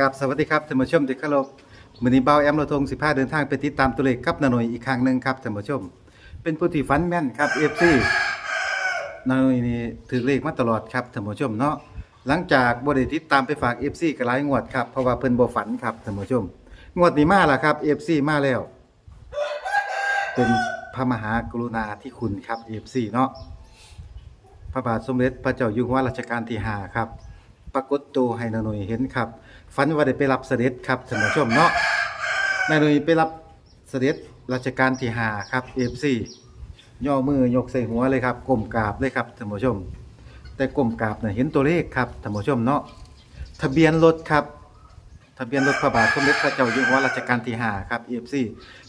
กับสวัสดีครับท่านผู้ชมที่เคารพมือนี้เบาแอมเราทง15เดินทางไปติดตามตัวเลขกับนาหน่ยอีกครั้งหนึ่งครับท่านผู้ชม เป็นผู้ที่ฝันแม่นครับ FC นาหน่ยนี่ถือเลขมาตลอดครับท่านผู้ชมเนาะหลังจากบ่ได้ติดตามไปฝาก FC ก็หลายงวดครับเพราะว่าเพิ่นบ่ฝันครับท่านผู้ชม งวดนี้มาแล้วครับ FC มาแล้ว เป็นพระมหากรุณาธิคุณครับ FC เนาะพระบาทสมเด็จพระเจ้าอยู่หัวรัชกาลที่ห้าครับ ปรากฏตัวให้นาหนุ่ยเห็นครับฝันว่าได้ไปรับเสด็จครับท่านผู้ชมเนาะนาหนุ่ยไปรับเสด็จรัชกาลที่หาครับ FC ย่อมือยกใส่หัวเลยครับก้มกราบเลยครับท่านผู้ชม แต่ก้มกราบน่ะเห็นตัวเลขครับท่านผู้ชมเนาะทะเบียนรถครับ ทะเบียนรถพระบาทสมเด็จพระเจ้าอยู่หัวรัชกาลที่ห้าครับ FC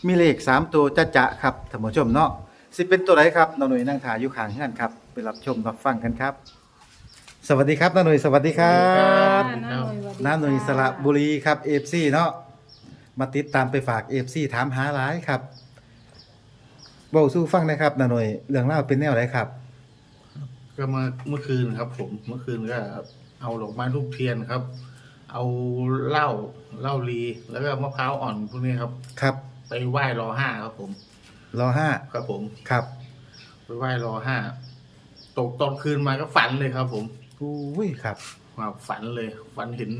มีเลขสามตัวจะจะครับท่านผู้ชมเนาะสิเป็นตัวไหนครับนาหนุ่ยนั่งถ่ายอยู่ข้างเฮือนครับไปรับชมรับฟังกันครับ สวัสดีครับนาหน่ยสวัสดีครับสวัสดีครับ น้าหน่ยสระบุรีครับ FC เนาะมาติดตามไปฝาก FC ถามหาหลายครับเบาสู้ฟังนะครับนาหน่ยเรื่องเล่าวเป็นแนวไหนครับ ก็มาเมื่อคืนครับ ผมเมื่อคืนก็เอาดอกไม้ทูบเทียนครับ เอาเหล้าเหล้าลีแล้วก็มะพร้าวอ่อนพวกนี้ครับ ครับไปไหว้รอห้าครับ ผมรอห้าครับ ผมครับ ไปไหว้รอห้าตกตอนคืนมาก็ฝันเลยครับ ผม อุ้ยครับมาฝันเลย ฝันเห็น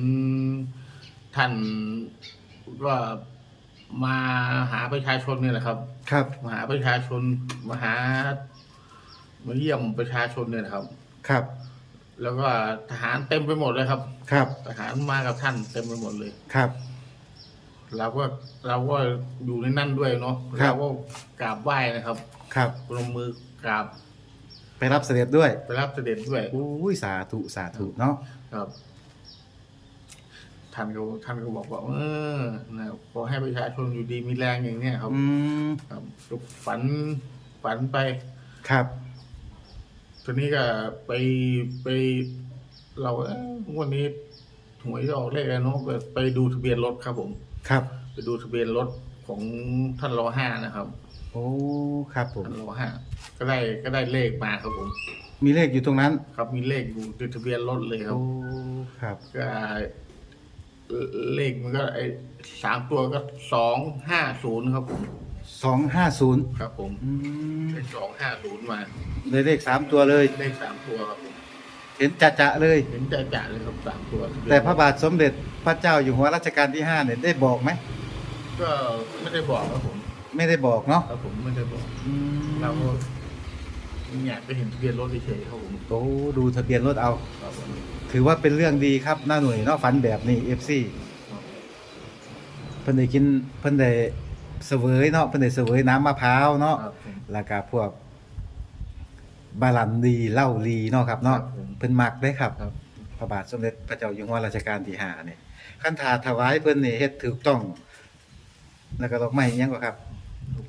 ท่านก็มาหาประชาชนเนี่ยแหละครับ ครับมาหาประชาชนมาหามาเยี่ยมประชาชนเนี่ยนะครับ ครับ แล้วก็ทหารเต็มไปหมดเลยครับ ครับ ทหารมากับท่านเต็มไปหมดเลยครับ เราก็เราก็อยู่ในนั่นด้วยเนาะครับเราก็กราบไหว้นะครับ ครับปรบมือกราบ ไปรับเสด็จด้วยไปรับเสด็จด้วยอุ้ยสาธุสาธุเนาะครับท่านก็ท่านก็บอกว่า เออนะขอให้ประชาชนอยู่ดีมีแรงอย่างเนี้ยครับอืมครับก็ฝันฝันไปครับทีนี้ก็ไปไป เราเอ้ยวันนี้หวยจะออกเลขอะไรเนาะไปไปดูทะเบียนรถครับผม ครับ ไปดูทะเบียนรถของท่านรอห้านะครับ โอ้ครับผมท่านรอห้า ก็ได้ก็ได้เลขมาครับผม มีเลขอยู่ตรงนั้นครับมีเลขอยู่ในทะเบียนรถเลยครับโอ้ครับก็เลขมันก็ไอ้สามตัวก็สองห้าศูนย์ครับผมสองห้าศูนย์ครับผมอืมได้สองห้าศูนย์มาได้เลขสามตัวเลย เลขสามตัวครับผมเห็นจะจะๆเลย เห็นจ่าจ่าเลยครับสามตัวแต่พระบาทสมเด็จพระเจ้าอยู่หัวรัชกาลที่ห้าเนี่ยได้บอกไหมก็ไม่ได้บอกครับผม ไม่ได้บอกเนาะครับผมไม่ได้บอกอืมเราก็ อยากไปเห็นทะเบียนรถเฉยๆครับผมโอ้ดูทะเบียนรถเอา ครับผมถือว่าเป็นเรื่องดีครับหน้าหน่วยเนาะฝันแบบนี้ FC ครับเพิ่นได้กินเพิ่นได้เสวยเนาะเพิ่นได้เสวยน้ำมะพร้าวเนาะครับผม แล้วก็พวกบาลันดีเหล้าลีเนาะครับเนาะครับผม เพิ่นมักได้ครับ ครับ พระบาทสมเด็จพระเจ้าอยู่หัวรัชกาลที่ห้าเนี่ยคันถาถวายเพิ่นนี่เฮ็ดถูกต้อง แล้วก็ดอกไม้อิหยังก็ครับดอก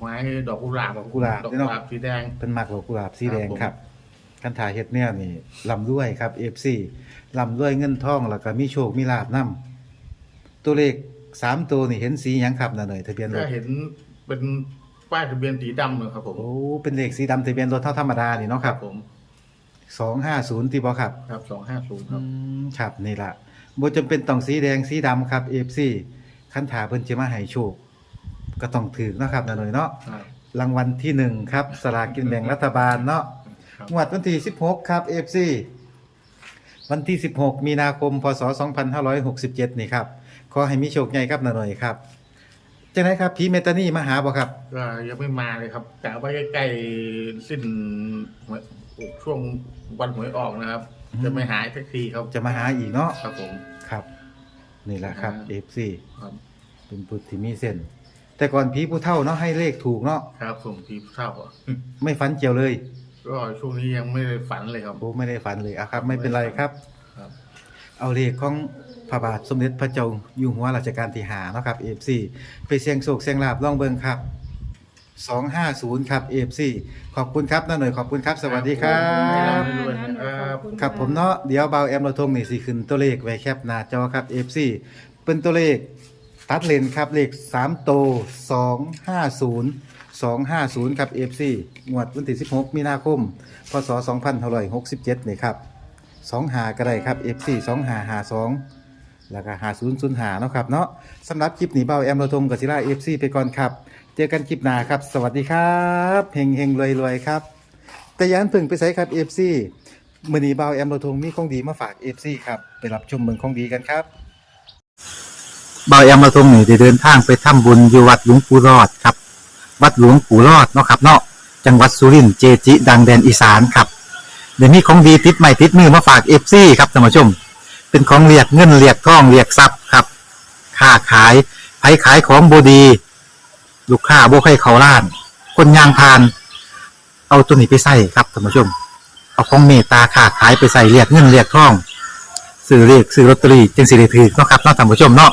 ไม้ดอกกุหลาบดอกกุหลาบดอกนี่กุเนาะหลาบสีแดงเพิ่นมักดอกกุหลาบสีแดงครับผมครับคันถาเฮ็ดแนวนี่ลำรวยครับ FC ลำรวยเงินทองแล้วก็มีโชคมีลาภนํตัวเลขสามตัวนี่เห็นสีหยังครับน่ะหน่อยทะเบียนรก็ถเห็นเป็นป้ายทะเบียนสีดำเลยครับผมโอ้เป็นเลขสีดำทะเบียนรถเท่าธรรมดานี่เนาะครับผม250ที่บ่ครับ ครับสองห้าศูนย์คอืรับ มครับนี่ล่ะบ่จำเป็นต้องสีแดงสีดำครับ FC คันถาเพิ่นจะมาให้โชค ก็ต้องถือเนาะครับน่ะหน่อยเนาะครับรางวัลที่หนึ่งครับสลากกินแบ่งรัฐบาลเนาะครับงวดวันที่16 ครับ FC วันที่ 16 มีนาคม พศ 2567 นี่ครับ ขอให้มีโชคใหญ่ครับนาหน่อยครับจังไดครับผีเมตานี่มาหาบ่ครับก็ยังไม่มาเลยครับกะว่าใกล้ๆสิ้นหวยช่วงวันหวยออกนะครับอืมจะไม่หายสักทีครับจะมาหาอีกเนาะครับผมครับ นี่แหละครับอ่า FC ครับ เป็นพุทธที่มีเส้น แต่ก่อนผีผู้เฒ่าเนาะให้เลขถูกเนาะครับผมทีเท่าอะไม่ฝันเกี่ยวเลย ก็ช่วงนี้ยังไม่ได้ฝันเลยครับโอ้ไม่ได้ฝันเลยอะครับ ไม่เป็นไรครับ ครับ เอาเลขของพระบาทสมเด็จพระเจ้าอยู่หัวรัชกาลที่5เนาะครับ FC ไปเสี่ยงโชคเสี่ยงลาบลองเบิ่งครับ250ครับ FC ขอบคุณครับน้าหน่อยขอบคุณครับ สวัสดีครับด้วยนะครับ ครับผมเนาะเดี๋ยวเบาแอมเราทงนี่สิขึ้นตัวเลขไว้แคปหน้าจอครับ FC เป็นตัวเลข ตัดเลนครับเลข3โต250 250 ครับ FC งวดวันที่ 16 มีนาคม พศ 2567นี่ครับ2หาก็ได้ครับ FC 2หาหา2แล้วก็5005เนาะครับเนาะสำหรับคลิปนี้เบาแอมเรทงกับศิลา FC ไปก่อนครับ เจอกันคลิปหน้าครับ สวัสดีครับเฮงเฮงรวยรวยครับ แต่ยันพึ่งไปใส่ครับ FC มือนีเบาแอมเรทงมีของดีมาฝาก FC ครับ ไปรับชมเมืองของดีกันครับ บาแอมาทรงนี่ได้เดินทางไปทำบุญอยู่วัดหลวงปู่รอดครับ วัดหลวงปู่รอดเนาะครับเนาะจังหวัดสุรินทร์เจจิ ดังแดนอีสานครับเดี๋ยวนี้ของดีติดใหม่ติดมือมาฝากเอฟซีครับท่านผู้ชม เป็นของเรียกเงินเรียกทองเรียกทรัพย์ครับค้าขายไผขายของบดี ลูกค้าบ่ให้เขาล้าน คนยางพาน เอาตัวนี้ไปใส่ครับท่านผู้ชม เอาของเมตตาค้าขายไปใส่เรียกเงินเรียกทองซื้อเรียกซื้อลอตเตอรี่จึงสิได้ถือเนาะครับเนาะท่านผู้ชมเนาะ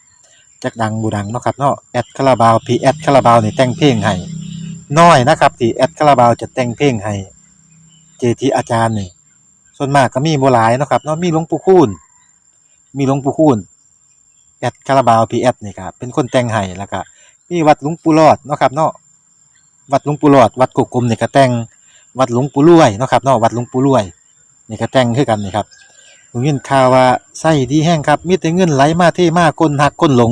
จักดังบูดังเนาะครับเนาะแอดคาราบาวพีแอดคาราบาวนี่แต่งเพลงให้น้อยนะครับที่แอดคาราบาวจะแต่งเพลงให้เจทีอาจารย์นี่ส่วนมากก็มีบ่หลายเนาะครับเนาะมีหลวงปู่คูณมีหลวงปู่คูณแอดคาราบาวพีแอดนี่ครับเป็นคนแต่งให้แล้วก็มีวัดหลวงปู่รอดเนาะครับเนาะวัดหลวงปู่หลอด วัดกุกกลมนี่ก็แต่งวัดหลวงปู่รวยเนาะครับเนาะวัดหลวงปู่รวยนี่ก็แต่งคือกันนี่ครับผมยินข่าวว่าไส้ดีแห้งครับมีแต่เงินไหลมาเทมาก้นหักก้นหลง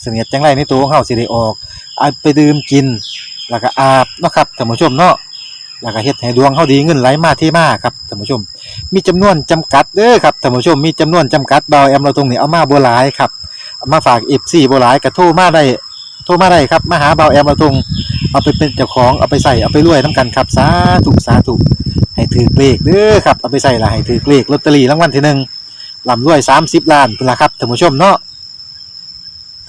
เสนียดจังไรในตัวของเฮาสิได้ออกเอาไปดื่มกิน แล้วก็อาบเนาะครับท่านผู้ชมเนาะแล้วก็เฮ็ดให้ดวงเฮาดีเงินไหลมาเทมาครับท่านผู้ชม มีจำนวนจำกัดเด้อครับท่านผู้ชมมีจำนวนจำกัดเบาแอมเราตรงนี้เอามาบ่หลายครับามาฝาก FC บ่หลายก็โทรมาได้โทรมาได้ครับมาหาเบาแอมเราตรงเอาไปเป็นเจ้าของเอาไปใส่เอาไปรวยน้ำกันครับสาธุสาธุให้ถือเลขเด้อครับเอาไปใส่ละให้ถือเลขลอตเตอรี่รางวัลที่หนึ่งลำรวยสามสิบล้านเป็นละครับท่านผู้ชมเนาะ